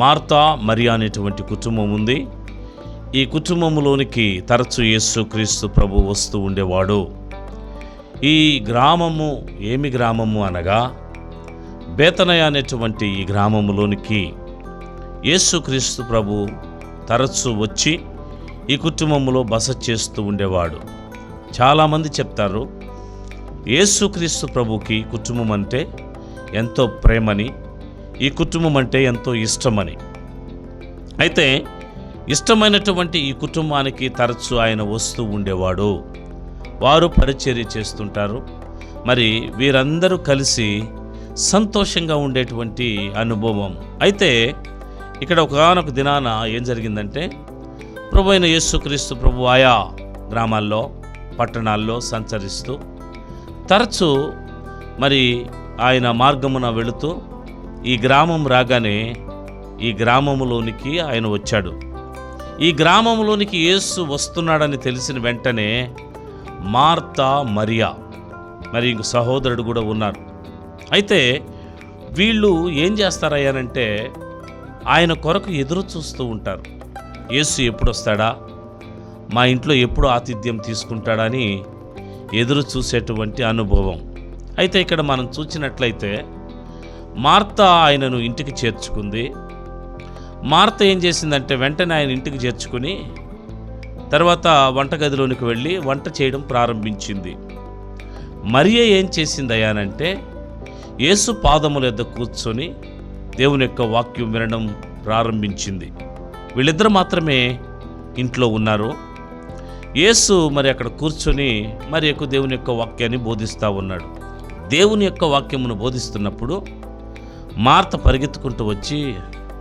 Martha Mariya అనేటువంటి కుటుంబం ఉంది. ఈ కుటుంబంలోనికి తరచు యేసు క్రీస్తు ప్రభు వస్తూ ఉండేవాడు. ఈ గ్రామము ఏమి గ్రామము అనగా బేతనయ అనేటువంటి ఈ గ్రామములోనికి యేసుక్రీస్తు ప్రభు తరచు వచ్చి ఈ కుటుంబంలో బస చేస్తూ ఉండేవాడు. చాలామంది చెప్తారు యేసుక్రీస్తు ప్రభుకి కుటుంబం అంటే ఎంతో ప్రేమని ఈ కుటుంబం అంటే ఎంతో ఇష్టమని. అయితే ఇష్టమైనటువంటి ఈ కుటుంబానికి తరచు ఆయన వస్తూ ఉండేవాడు. వారు పరిచర్య చేస్తుంటారు. మరి వీరందరూ కలిసి సంతోషంగా ఉండేటువంటి అనుభవం. అయితే ఇక్కడ ఒకనొక దినాన ఏం జరిగిందంటే ప్రభు అయిన యేసుక్రీస్తు ప్రభు ఆయా గ్రామాల్లో పట్టణాల్లో సంచరిస్తూ తరచు మరి ఆయన మార్గమున వెళుతూ ఈ గ్రామం రాగానే ఈ గ్రామంలోనికి ఆయన వచ్చాడు. ఈ గ్రామంలోనికి యేసు వస్తున్నాడని తెలిసిన వెంటనే మార్తా మరియా మరి ఇంక సహోదరుడు కూడా ఉన్నారు. అయితే వీళ్ళు ఏం చేస్తారయ్యానంటే ఆయన కొరకు ఎదురు చూస్తూ ఉంటారు. యేసు ఎప్పుడు వస్తాడా? మా ఇంట్లో ఎప్పుడు ఆతిథ్యం తీసుకుంటాడని ఎదురు చూసేటువంటి అనుభవం. అయితే ఇక్కడ మనం చూసినట్లయితే మార్త ఆయనను ఇంటికి చేర్చుకుంది. మార్త ఏం చేసిందంటే వెంటనే ఆయన ఇంటికి చేర్చుకుని తర్వాత వంటగదిలోనికి వెళ్ళి వంట చేయడం ప్రారంభించింది. మరియ ఏం చేసింది అయ్యానంటే యేసు పాదముల యొద్ద కూర్చొని దేవుని యొక్క వాక్యం వినడం ప్రారంభించింది. వీళ్ళిద్దరు మాత్రమే ఇంట్లో ఉన్నారు. యేసు మరి అక్కడ కూర్చొని మరి ఎక్కువ దేవుని యొక్క వాక్యాన్ని బోధిస్తూ ఉన్నాడు. దేవుని యొక్క వాక్యమును బోధిస్తున్నప్పుడు మార్త పరిగెత్తుకుంటూ వచ్చి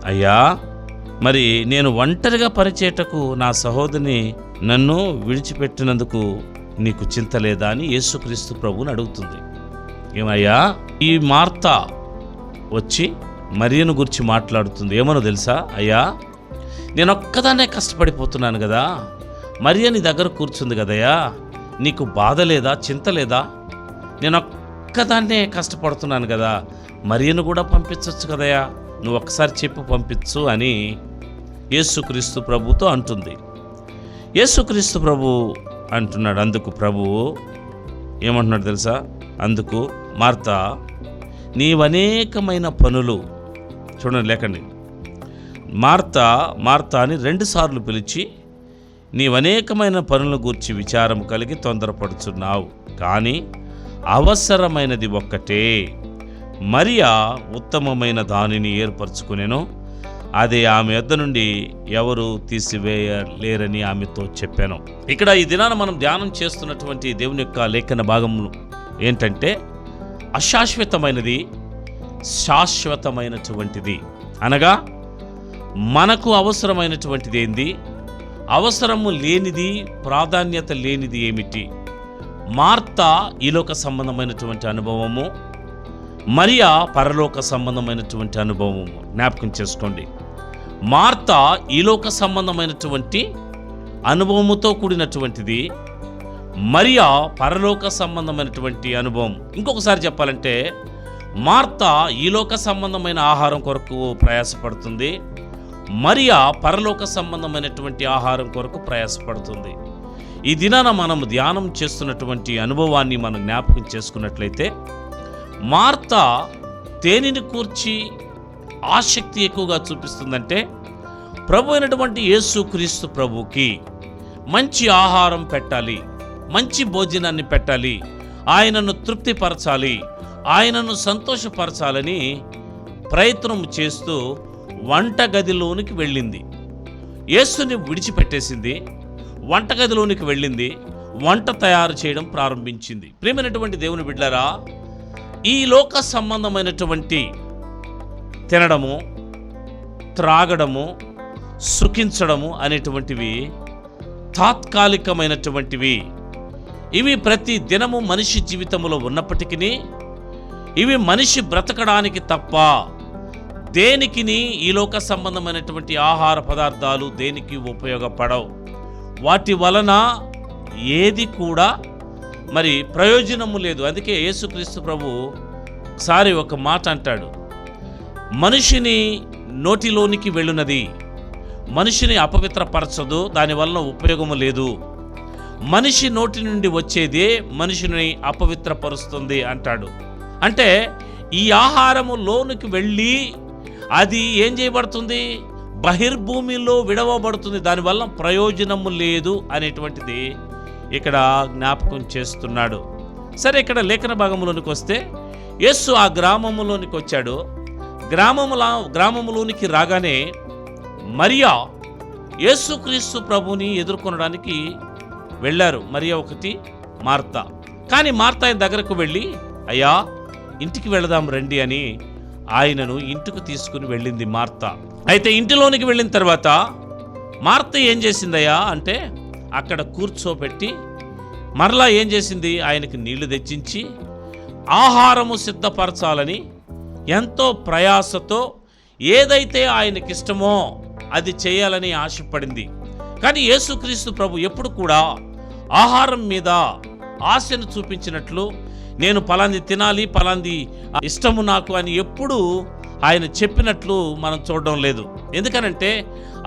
అయ్యా మరి నేను ఒంటరిగా పరిచేటకు నా సహోదరిని నన్ను విడిచిపెట్టినందుకు నీకు చింత లేదా? అని యేసుక్రీస్తు ప్రభువుని అడుగుతుంది. ఏమయ్యా ఈ మార్త వచ్చి మరియను గురించి మాట్లాడుతుంది. ఏమనో తెలుసా? అయ్యా నేను ఒక్కదాన్నే కష్టపడిపోతున్నాను కదా. మరియ నీ దగ్గర కూర్చుంది కదయ్యా. నీకు బాధ లేదా చింత లేదా? నేను ఒక్కదాన్నే కష్టపడుతున్నాను కదా. మరియను కూడా పంపించవచ్చు కదయా? నువ్వు ఒక్కసారి చెప్పు పంపించు అని యేసుక్రీస్తు ప్రభుతో అంటుంది. యేసుక్రీస్తు ప్రభు అంటున్నాడు. అందుకు ప్రభువు ఏమంటున్నాడు తెలుసా? అందుకు మార్త నీవనేకమైన పనులు చూడండి లేకండి. మార్త మార్త అని రెండుసార్లు పిలిచి నీవనేకమైన పనుల గూర్చి విచారం కలిగి తొందరపడుచున్నావు. కానీ అవసరమైనది ఒక్కటే. మరియా ఉత్తమమైన దానిని ఏర్పరచుకునేను. అది ఆమె యొద్ద నుండి ఎవరు తీసివేయలేరని ఆమెతో చెప్పాను. ఇక్కడ ఈ దినాన మనం ధ్యానం చేస్తున్నటువంటి దేవుని యొక్క లేఖన భాగం ఏంటంటే అశాశ్వతమైనది శాశ్వతమైనటువంటిది. అనగా మనకు అవసరమైనటువంటిది ఏంది? అవసరము లేనిది ప్రాధాన్యత లేనిది ఏమిటి? మార్త ఈలోక సంబంధమైనటువంటి అనుభవము మరియా పరలోక సంబంధమైనటువంటి అనుభవం జ్ఞాపకం చేసుకోండి. మార్త ఈలోక సంబంధమైనటువంటి అనుభవముతో కూడినటువంటిది. మరియా పరలోక సంబంధమైనటువంటి అనుభవం. ఇంకొకసారి చెప్పాలంటే మార్త ఈలోక సంబంధమైన ఆహారం కొరకు ప్రయాసపడుతుంది. మరియా పరలోక సంబంధమైనటువంటి ఆహారం కొరకు ప్రయాసపడుతుంది. ఈ దినాన మనం ధ్యానం చేస్తున్నటువంటి అనుభవాన్ని మనం జ్ఞాపకం చేసుకున్నట్లయితే మార్త తేనెని కూర్చి ఆసక్తి ఎక్కువగా చూపిస్తుందంటే ప్రభు అయినటువంటి యేసు క్రీస్తు ప్రభుకి మంచి ఆహారం పెట్టాలి మంచి భోజనాన్ని పెట్టాలి ఆయనను తృప్తిపరచాలి ఆయనను సంతోషపరచాలని ప్రయత్నం చేస్తూ వంటగదిలోనికి వెళ్ళింది. యేసుని విడిచిపెట్టేసింది వంటగదిలోనికి వెళ్ళింది వంట తయారు చేయడం ప్రారంభించింది. ప్రేమైనటువంటి దేవుని బిడ్డరా ఈ లోక సంబంధమైనటువంటి తినడము త్రాగడము సుఖించడము అనేటువంటివి తాత్కాలికమైనటువంటివి. ఇవి ప్రతి దినము మనిషి జీవితంలో ఉన్నప్పటికీ ఇవి మనిషి బ్రతకడానికి తప్ప దేనికిని ఈ లోక సంబంధమైనటువంటి ఆహార పదార్థాలు దేనికి ఉపయోగపడవు. వాటి వలన ఏది కూడా మరి ప్రయోజనము లేదు. అందుకే యేసుక్రీస్తు ప్రభు సారి ఒక మాట అంటాడు. మనిషిని నోటిలోనికి వెళ్ళునది మనిషిని అపవిత్రపరచదు దానివల్ల ఉపయోగము లేదు. మనిషి నోటి నుండి వచ్చేదే మనిషిని అపవిత్రపరుస్తుంది అంటాడు. అంటే ఈ ఆహారము లోనికి వెళ్ళి అది ఏం చేయబడుతుంది? బహిర్భూమిలో విడవబడుతుంది. దానివల్ల ప్రయోజనము లేదు అనేటువంటిది ఇక్కడ జ్ఞాపకం చేస్తున్నాడు. సరే ఇక్కడ లేఖన భాగంలోనికి వస్తే యేసు ఆ గ్రామములోనికి వచ్చాడు. గ్రామముల గ్రామములోనికి రాగానే మరియా యేసుక్రీస్తు ప్రభుని ఎదుర్కొనడానికి వెళ్ళారు. మరియా ఒకటి మార్త. కానీ మార్త ఆయన దగ్గరకు వెళ్ళి అయ్యా ఇంటికి వెళదాం రండి అని ఆయనను ఇంటికి తీసుకుని వెళ్ళింది మార్త. అయితే ఇంటిలోనికి వెళ్ళిన తర్వాత మార్త ఏం చేసిందయ్యా అంటే అక్కడ కూర్చోబెట్టి మరలా ఏం చేసింది? ఆయనకి నీళ్ళు తెచ్చించి ఆహారము సిద్ధపరచాలని ఎంతో ప్రయాసతో ఏదైతే ఆయనకి ఇష్టమో అది చేయాలని ఆశపడింది. కానీ యేసుక్రీస్తు ప్రభు ఎప్పుడు కూడా ఆహారం మీద ఆశను చూపించినట్లు నేను పలాంది తినాలి పలాంది ఇష్టము నాకు అని ఎప్పుడు ఆయన చెప్పినట్లు మనం చూడడం లేదు. ఎందుకనంటే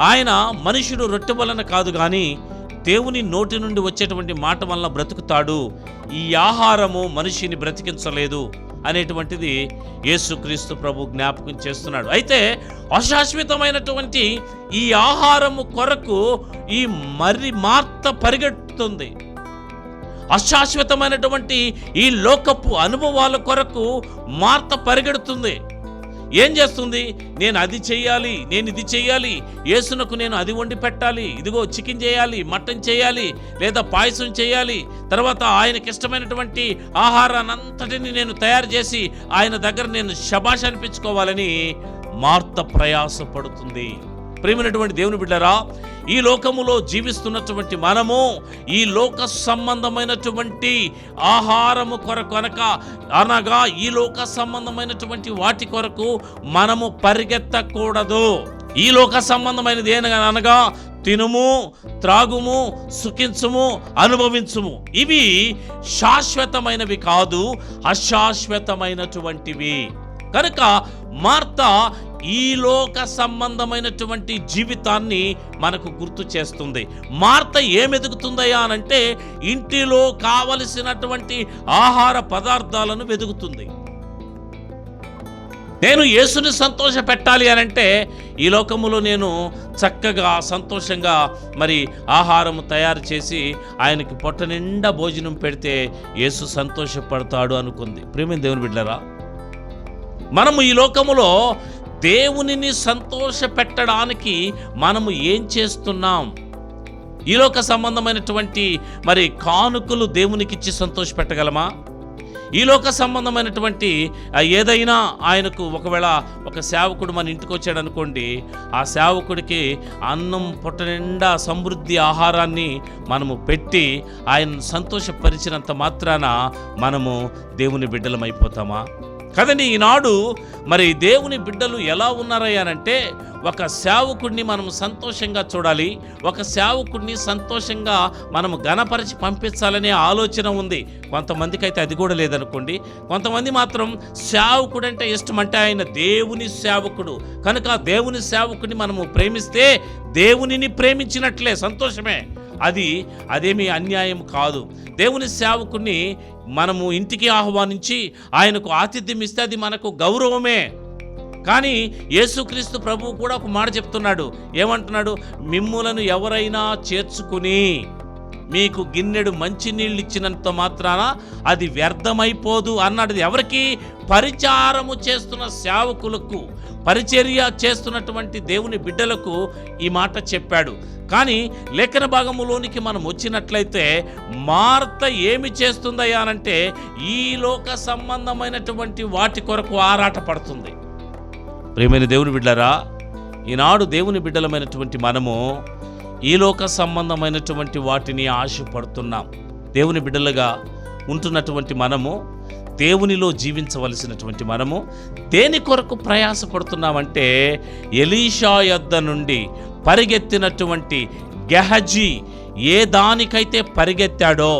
ఆయన మనుషుడు రొట్టె వలన కాదు కానీ దేవుని నోటి నుండి వచ్చేటువంటి మాట వలన బ్రతుకుతాడు. ఈ ఆహారము మనిషిని బ్రతికించలేదు అనేటువంటిది యేసుక్రీస్తు ప్రభు జ్ఞాపకం చేస్తున్నాడు. అయితే అశాశ్వతమైనటువంటి ఈ ఆహారము కొరకు ఈ మరి మార్త పరిగెడుతుంది. అశాశ్వతమైనటువంటి ఈ లోకపు అనుభవాల కొరకు మార్త పరిగెడుతుంది. ఏం చేస్తుంది? నేను అది చెయ్యాలి నేను ఇది చెయ్యాలి యేసునకు నేను అది వండి పెట్టాలి ఇదిగో చికెన్ చేయాలి మటన్ చేయాలి లేదా పాయసం చేయాలి తర్వాత ఆయనకి ఇష్టమైనటువంటి ఆహారాన్ని అంతటిని నేను తయారు చేసి ఆయన దగ్గర నేను శబాష్ అనిపించుకోవాలని మార్త ప్రయాసపడుతుంది. ప్రేమైనటువంటి దేవుని బిడ్డరా ఈ లోకములో జీవిస్తున్నటువంటి మనము ఈ లోక సంబంధమైనటువంటి ఆహారము కొరకు అనక అనగా ఈ లోక సంబంధమైనటువంటి వాటి కొరకు మనము పరిగెత్తకూడదు. ఈ లోక సంబంధమైనది అనగా తినుము త్రాగుము సుఖించుము అనుభవించుము. ఇవి శాశ్వతమైనవి కాదు అశాశ్వతమైనటువంటివి. కనుక మార్త ఈ లోక సంబంధమైనటువంటి జీవితాన్ని మనకు గుర్తు చేస్తుంది. మార్త ఏమెదుగుతుందయ్యా అనంటే ఇంటిలో కావలసినటువంటి ఆహార పదార్థాలను వెదుగుతుంది నేను యేసుని సంతోష పెట్టాలి అని అంటే ఈ లోకములో నేను చక్కగా సంతోషంగా మరి ఆహారం తయారు చేసి ఆయనకి పొట్ట నిండా భోజనం పెడితే యేసు సంతోషపడతాడు అనుకుంది. ప్రేమ దేవుని బిడ్డరా మనము ఈ లోకములో దేవునిని సంతోష పెట్టడానికి మనము ఏం చేస్తున్నాం? ఈలోక సంబంధమైనటువంటి మరి కానుకలు దేవునికిచ్చి సంతోష పెట్టగలమా ఈలోక సంబంధమైనటువంటి ఏదైనా ఆయనకు ఒకవేళ ఒక సేవకుడు మన ఇంటికి వచ్చాడు అనుకోండి ఆ సేవకుడికి అన్నం పొట్ట నిండా సమృద్ధి ఆహారాన్ని మనము పెట్టి ఆయన సంతోషపరిచినంత మాత్రాన మనము దేవుని బిడ్డలమైపోతామా? కదండి ఈనాడు మరి దేవుని బిడ్డలు ఎలా ఉన్నారయ్యానంటే ఒక సేవకుడిని మనం సంతోషంగా చూడాలి ఒక సేవకుడిని సంతోషంగా మనం గణపరిచి పంపించాలనే ఆలోచన ఉంది. కొంతమందికి అయితే అది కూడా లేదనుకోండి. కొంతమంది మాత్రం సేవకుడు అంటే ఇష్టం అంటే ఆయన దేవుని సేవకుడు. కనుక దేవుని సేవకుడిని మనము ప్రేమిస్తే దేవునిని ప్రేమించినట్లే సంతోషమే. అది అదేమీ అన్యాయం కాదు. దేవుని సేవకుని మనము ఇంటికి ఆహ్వానించి ఆయనకు ఆతిథ్యం ఇస్తే అది మనకు గౌరవమే. కానీ యేసుక్రీస్తు ప్రభువు కూడా ఒక మాట చెప్తున్నాడు. ఏమంటున్నాడు? మిమ్ములను ఎవరైనా చేర్చుకుని మీకు గిన్నెడు మంచినీళ్ళు ఇచ్చినంత మాత్రాన అది వ్యర్థమైపోదు అన్నాడు. ఎవరికి పరిచారము చేస్తున్న సేవకులకు పరిచర్య చేస్తున్నటువంటి దేవుని బిడ్డలకు ఈ మాట చెప్పాడు. కానీ లేఖన భాగములోనికి మనం వచ్చినట్లయితే మార్త ఏమి చేస్తుందయ్యా అనంటే ఈ లోక సంబంధమైనటువంటి వాటి కొరకు ఆరాట పడుతుంది. ప్రియమైన దేవుని బిడ్డరా ఈనాడు దేవుని బిడ్డలమైనటువంటి మనము ఈ లోక సంబంధమైనటువంటి వాటిని ఆశపడుతున్నాం. దేవుని బిడ్డలుగా ఉంటున్నటువంటి మనము దేవునిలో జీవించవలసినటువంటి మనము దేని కొరకు ప్రయాసపడుతున్నామంటే ఎలీషా యొద్ద నుండి పరిగెత్తినటువంటి గెహజీ ఏ దానికైతే పరిగెత్తాడో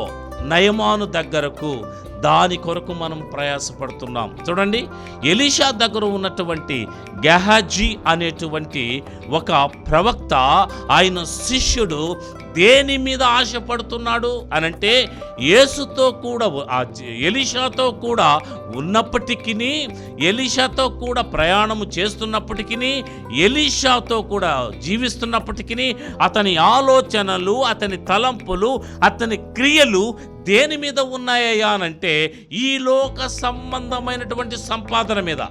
నయమాను దగ్గరకు దాని కొరకు మనం ప్రయాసపడుతున్నాం. చూడండి ఎలీషా దగ్గర ఉన్నటువంటి గెహాజీ అనేటువంటి ఒక ప్రవక్త ఆయన శిష్యుడు దేని మీద ఆశపడుతున్నాడు అనంటే యేసుతో కూడా ఆ ఎలిషాతో కూడా ఉన్నప్పటికీ ఎలిషాతో కూడా ప్రయాణము చేస్తున్నప్పటికీ ఎలిషాతో కూడా జీవిస్తున్నప్పటికీ అతని ఆలోచనలు అతని తలంపులు అతని క్రియలు దేని మీద ఉన్నాయా అనంటే ఈ లోక సంబంధమైనటువంటి సంపాదన మీద.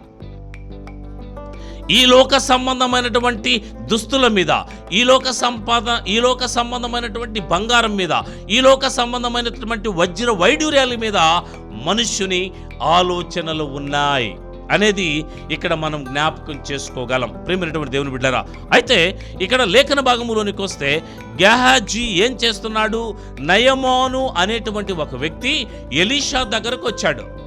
ఈ లోక సంబంధమైనటువంటి దుస్తుల మీద ఈ లోక సంపాదన ఈ లోక సంబంధమైనటువంటి బంగారం మీద ఈ లోక సంబంధమైనటువంటి వజ్ర వైడూర్యాల మీద మనుష్యుని ఆలోచనలు ఉన్నాయి అనేది ఇక్కడ మనం జ్ఞాపకం చేసుకోగలం. ప్రేమైనటువంటి దేవుని బిడ్డరా అయితే ఇక్కడ లేఖన భాగంలోనికి వస్తే గెహాజీ ఏం చేస్తున్నాడు? నయమాను అనేటువంటి ఒక వ్యక్తి ఎలీషా దగ్గరకు వచ్చాడు.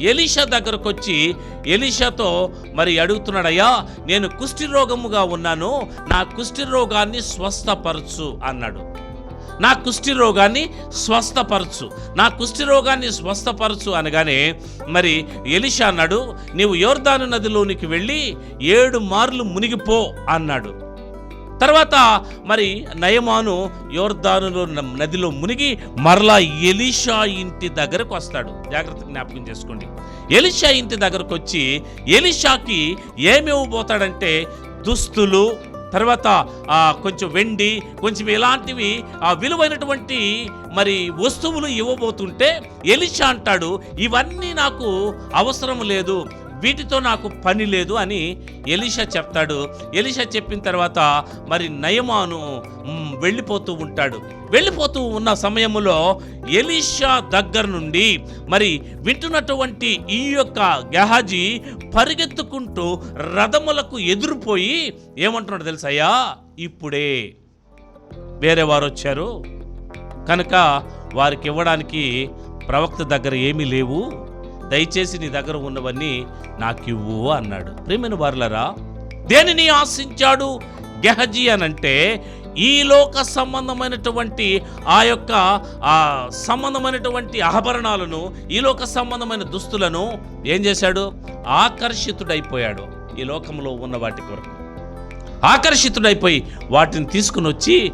ఎలీషా దగ్గరకు వచ్చి ఎలీషాతో మరి అడుగుతున్నాడయ్యా నేను కుష్టి రోగముగా ఉన్నాను నా కుష్టి రోగాన్ని స్వస్థపరచు అన్నాడు. నా కుష్టి రోగాన్ని స్వస్థపరచు నా కుష్టి రోగాన్ని స్వస్థపరచు అనగానే మరి ఎలిషా అన్నాడు నీవు యోర్దాను నదిలోనికి వెళ్ళి ఏడు మార్లు మునిగిపో అన్నాడు. తర్వాత మరి నయమాను యోర్దానులో న- నదిలో మునిగి మరలా ఎలిషా ఇంటి దగ్గరకు వస్తాడు. జాగ్రత్త జ్ఞాపకం చేసుకోండి. ఎలిషా ఇంటి దగ్గరకు వచ్చి ఎలిషాకి ఏమి పోతాడంటే దుస్తులు తర్వాత కొంచెం వెండి కొంచెం ఇలాంటివి ఆ విలువైనటువంటి మరి వస్తువులు ఇవ్వబోతుంటే ఎలిషా అంటాడు ఇవన్నీ నాకు అవసరం లేదు. వీటితో నాకు పని లేదు అని ఎలిషా చెప్తాడు. ఎలిషా చెప్పిన తర్వాత మరి నయమాను వెళ్ళిపోతూ ఉంటాడు. వెళ్ళిపోతూ ఉన్న సమయంలో ఎలీషా దగ్గర నుండి మరి వింటున్నటువంటి ఈ యొక్క గెహాజీ పరిగెత్తుకుంటూ రథములకు ఎదురుపోయి ఏమంటున్నాడు తెలుసయ్యా ఇప్పుడే. వేరే వారు వచ్చారు. కనుక వారికి ఇవ్వడానికి ప్రవక్త దగ్గర ఏమీ లేవు. దయచేసి నీ దగ్గర ఉన్నవన్నీ నాకివ్వు అన్నాడు. ప్రేమైన వారులరా దేనిని ఆశించాడు గెహజీ అనంటే ఈ లోక సంబంధమైనటువంటి ఆ యొక్క ఆ సంబంధమైనటువంటి ఆభరణాలను ఈ లోక సంబంధమైన దుస్తులను ఏం చేశాడు? ఆకర్షితుడైపోయాడు ఈ లోకంలో ఉన్న వాటి కొరకు. ఆకర్షితుడైపోయి వాటిని తీసుకుని వచ్చి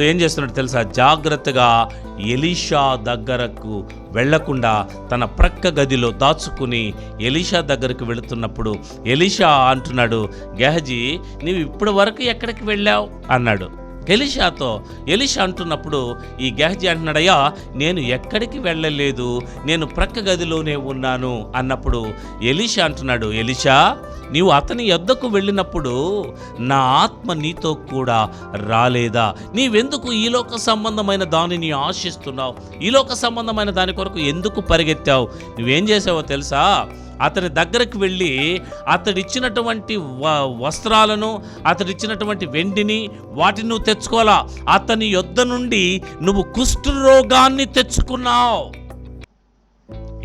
ఏం చేస్తున్నాడు తెలుసా? జాగ్రత్తగా ఎలీషా దగ్గరకు వెళ్ళకుండా తన ప్రక్క గదిలో దాచుకుని ఎలీషా దగ్గరకు వెళుతున్నప్పుడు ఎలీషా అంటున్నాడు గెహజీ నీవు ఇప్పటి వరకు ఎక్కడికి వెళ్ళావు? అన్నాడు. ఎలిషాతో ఎలిషా అంటున్నప్పుడు ఈ గెహజీ అంటున్నాడయ్యా నేను ఎక్కడికి వెళ్ళలేదు నేను ప్రక్క గదిలోనే ఉన్నాను అన్నప్పుడు ఎలిషా అంటున్నాడు ఎలిషా నీవు అతని యొద్దకు వెళ్ళినప్పుడు నా ఆత్మ నీతో కూడా రాలేదా? నీవెందుకు ఈలోక సంబంధమైన దానిని ఆశిస్తున్నావు? ఈలోక సంబంధమైన దాని కొరకు ఎందుకు పరిగెత్తావు? నువ్వేం చేసావో తెలుసా? అతని దగ్గరకు వెళ్ళి అతడిచ్చినటువంటి వస్త్రాలను అతడిచ్చినటువంటి వెండిని వాటిని నువ్వు తెచ్చుకోవాలా? అతని యొద్ద నుండి నువ్వు కుష్ఠరోగాన్ని తెచ్చుకున్నావు.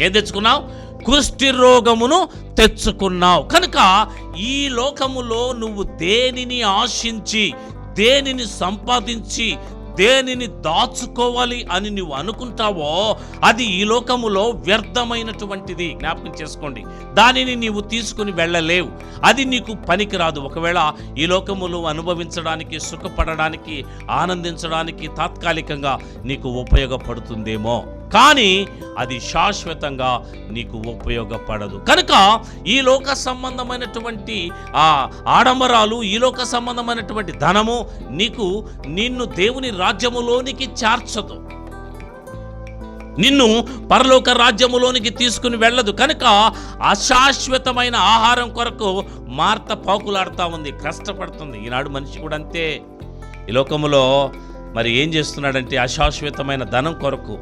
ఏం తెచ్చుకున్నావు? కుష్టి రోగమును తెచ్చుకున్నావు. కనుక ఈ లోకములో నువ్వు దేనిని ఆశించి దేనిని సంపాదించి దేనిని దాచుకోవాలి అని నువ్వు అనుకుంటావో అది ఈ లోకములో వ్యర్థమైనటువంటిది. జ్ఞాపకం చేసుకోండి. దానిని నీవు తీసుకుని వెళ్ళలేవు. అది నీకు పనికిరాదు. ఒకవేళ ఈ లోకములో అనుభవించడానికి సుఖపడడానికి ఆనందించడానికి తాత్కాలికంగా నీకు ఉపయోగపడుతుందేమో. కానీ అది శాశ్వతంగా నీకు ఉపయోగపడదు. కనుక ఈ లోక సంబంధమైనటువంటి ఆ ఆడంబరాలు ఈ లోక సంబంధమైనటువంటి ధనము నీకు నిన్ను దేవుని రాజ్యములోనికి చేర్చదు. నిన్ను పరలోక రాజ్యములోనికి తీసుకుని వెళ్ళదు. కనుక అశాశ్వతమైన ఆహారం కొరకు మార్త పాకులాడుతూ ఉంది కష్టపడుతుంది. ఈనాడు మనిషి కూడా అంతే. ఈ లోకములో మరి ఏం చేస్తున్నాడంటే అశాశ్వతమైన ధనం కొరకు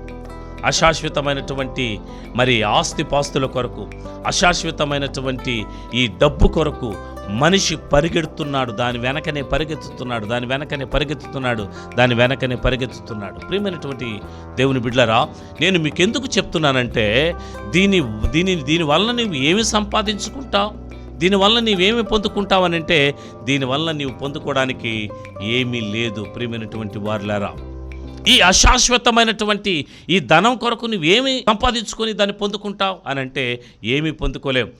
అశాశ్వతమైనటువంటి మరి ఆస్తిపాస్తుల కొరకు అశాశ్వతమైనటువంటి ఈ డబ్బు కొరకు మనిషి పరిగెడుతున్నాడు దాని వెనకనే పరిగెత్తుతున్నాడు దాని వెనకనే పరిగెత్తుతున్నాడు దాని వెనకనే పరిగెత్తుతున్నాడు. ప్రియమైనటువంటి దేవుని బిడ్లరా నేను మీకు ఎందుకు చెప్తున్నానంటే దీని దీని దీనివల్ల నువ్వు ఏమి సంపాదించుకుంటావు? దీనివల్ల నీవేమి పొందుకుంటావనంటే దీనివల్ల నీవు పొందుకోవడానికి ఏమీ లేదు. ప్రియమైనటువంటి వారులారా ఈ అశాశ్వతమైనటువంటి ఈ ధనం కొరకు నువ్వేమి సంపాదించుకొని దాన్ని పొందుకుంటావు అని అంటే ఏమీ పొందుకోలేవు.